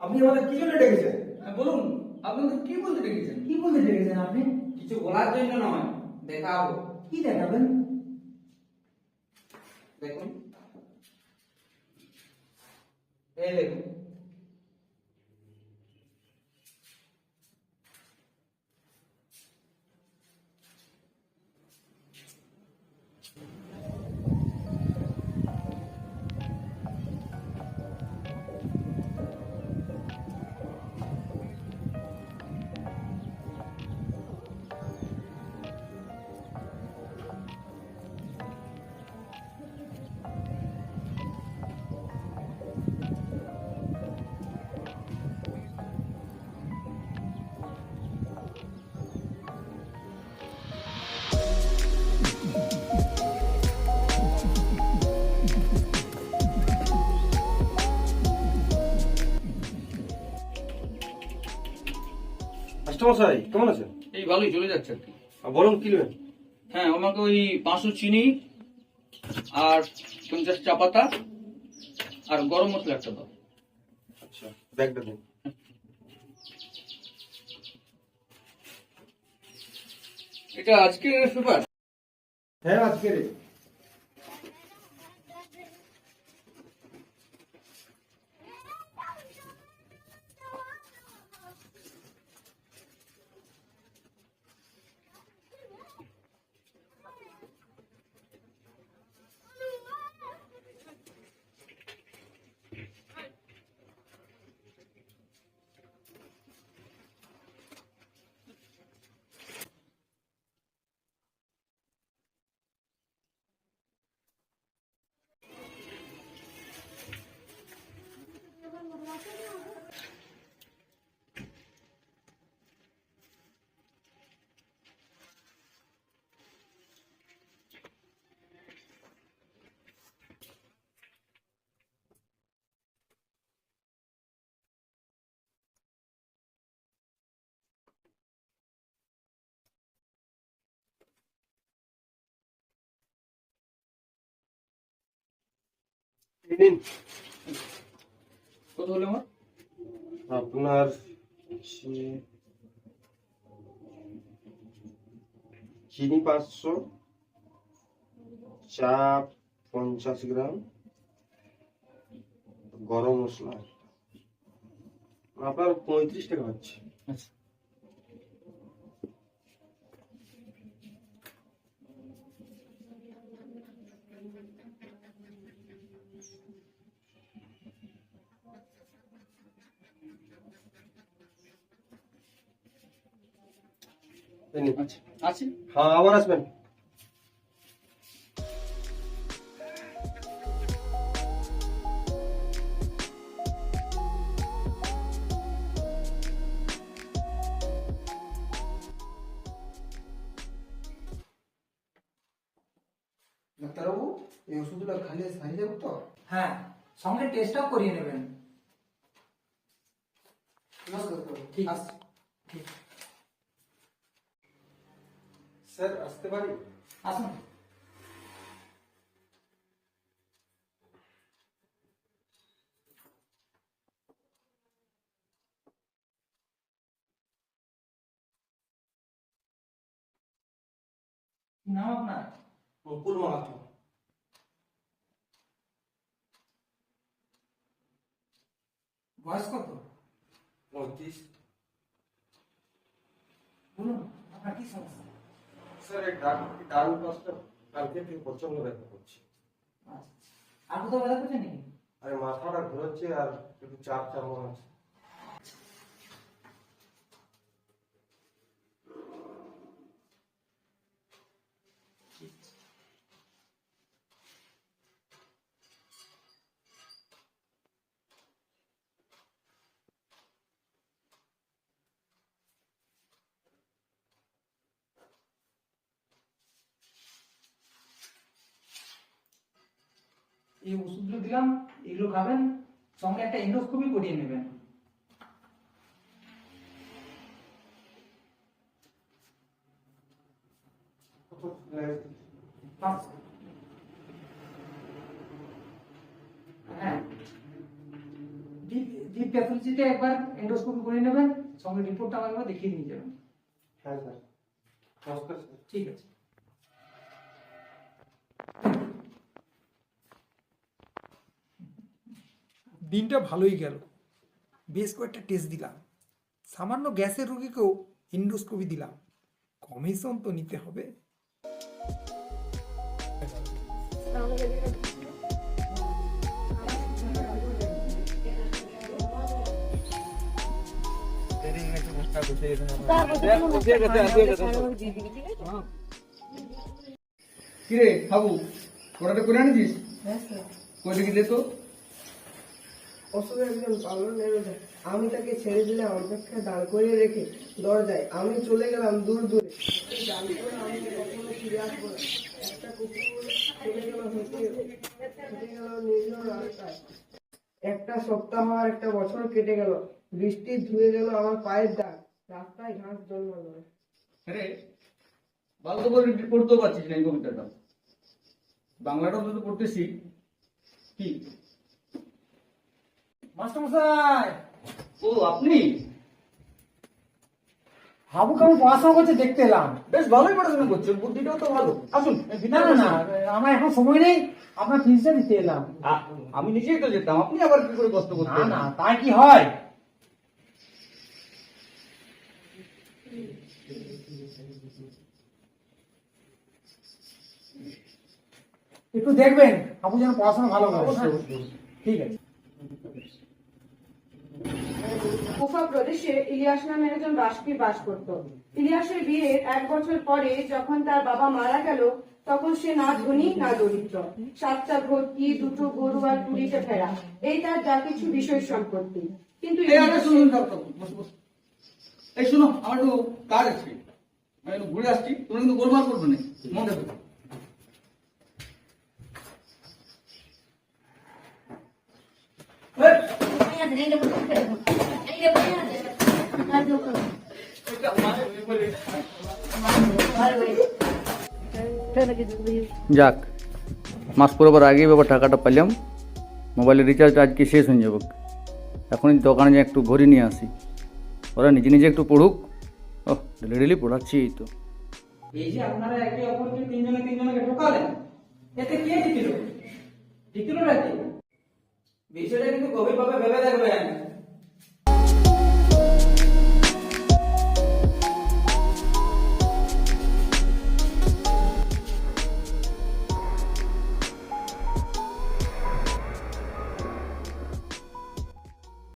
আপনি আমাদের কি জন্য ডেকেছেন? হ্যাঁ, বলুন আপনি তো কি বলতে ডেকেছেন? কি বলতে ডেকেছেন আপনি? কিছু বলার জন্য নয় দেখাবো। কি দেখাবেন? দেখুন। এই দেখুন। মাস্টারমশাই কেমন আছেন? এই ভালোই চলে যাচ্ছে আর কি। বলুন কি নেবেন? হ্যাঁ আমাকে ওই পাঁচশো চিনি আর পঞ্চাশ চা পাতা আর গরম মশলা একটা দাও। আচ্ছা ব্যাগটা দিন। এটা আজকে পেপার হ্যাঁ আজকে Benim কত হলো আমার? আপনার চিনি পাঁচশো চা পঞ্চাশ গ্রাম গরম মশলা আপনার পঁয়ত্রিশ টাকা হচ্ছে। আচ্ছা। আছে হ্যাঁ আবার আসবেন ডাক্তারবাবু এই ওষুধগুলো খালি সারিয়ে যাব তো হ্যাঁ সঙ্গে টেস্টটাও করিয়ে নেবেন নমস্কার ডাক্তারবাবু ঠিক আসছি। ঠিক স্যার আসতে পারি? আসুন। নাম আপনার? মুকুল মাহাতো। বয়স কত? পঁয়ত্রিশ। বলুন আপনার কি সমস্যা? স্যার এই ডান ডান পাশটা কালকে থেকে প্রচণ্ড ব্যথা করছে। আচ্ছা। আর কোথাও ব্যথা করছে নাকি? আরে মাথাটা ঘুরোচ্ছে আর একটু চাপ চাপ মনে হচ্ছে এই ওষুধগুলো দিলাম এগুলো খাবেন সঙ্গে একটা এন্ডোস্কোপি করিয়ে নেবেন। হ্যাঁ। ডিপ প্যাথোলজিতে একবার এন্ডোস্কোপি করে নেবেন সঙ্গে রিপোর্টটা আমার দেখিয়ে নিয়ে যাবেন। হ্যাঁ স্যার। ঠিক আছে। দিনটা ভালোই গেল। বেশ কয়েকটা টেস্ট দিলাম। সামান্য গ্যাসের রুগীকেও ইন্ডোস্কোপি দিলাম। কমিশন তো নিতে হবে। কিরে খাবু ওটা করে আনিছিস কই দেখি দে তো? অসুখ একজন পাগল নেমে যায় আমি তাকে ছেড়ে দিলে অপেক্ষা দাঁড় করিয়ে রেখে দরজায় আমি চলে গেলাম দূর দূরে। একটা সপ্তাহ আর একটা বছর কেটে গেল। বৃষ্টি ধুয়ে গেল আমার পায়ের দাগ। রাস্তায় ঘাস জন্মালো। আরে বলে পড়তেও পারছিস না এই কবিতাটা। বাংলাটা তো পড়তেছি। কি? মাস্টারমশাই ও আপনি? হাবু কেমন পড়াশোনা করছে দেখতে এলাম। বেশ ভালোই পড়াশোনা করছ বুদ্ধিটাও তো ভালো। আসুন না না না আমার এখন সময় নেই আপনার ফিজটা দিতে এলাম। আমি নিজেই তো যেতাম আপনি আবার কি করে কষ্ট না না তাই কি হয়? একটু দেখবেন আপু যেন পড়াশোনা ভালো করে? ঠিক আছে। কুফা প্রদেশে ইলিয়াস নামের একজন রাজপীর বাস করত। ইলিয়াসের বিয়ের এক বছর পরে যখন তার বাবা মারা গেল তখন সে না ধনী না দরিদ্র। সাতটা ভর্তি দুটো গরু আর কুড়িটা ফেরা এই তার যা কিছু বিষয় সম্পত্তি। কিন্তু এই শুনো আমার একটু কাজ আছে। আমি ঘুরে আসছি তোমরা কিন্তু গোলমাল করবে না মনে রাখবে যাক, মাস পরবার আগেই বাবা টাকাটা পেলাম মোবাইলের রিচার্জ আজকে শেষ হয়ে যাবে। এখনই দোকানে যে একটু ঘড়ি নিয়ে আসি। ওরা নিজে নিজে একটু পড়ুক। ও ডেলি ডেলি পড়াচ্ছি এই তো। এই যে আপনারা একে অপরকে তিনজনে তিনজনকে ঢোকালেন, এতে কে জিতিল? জিতিল নাকি বিষয়টা কিন্তু গভীরভাবে ভেবে দেখবেন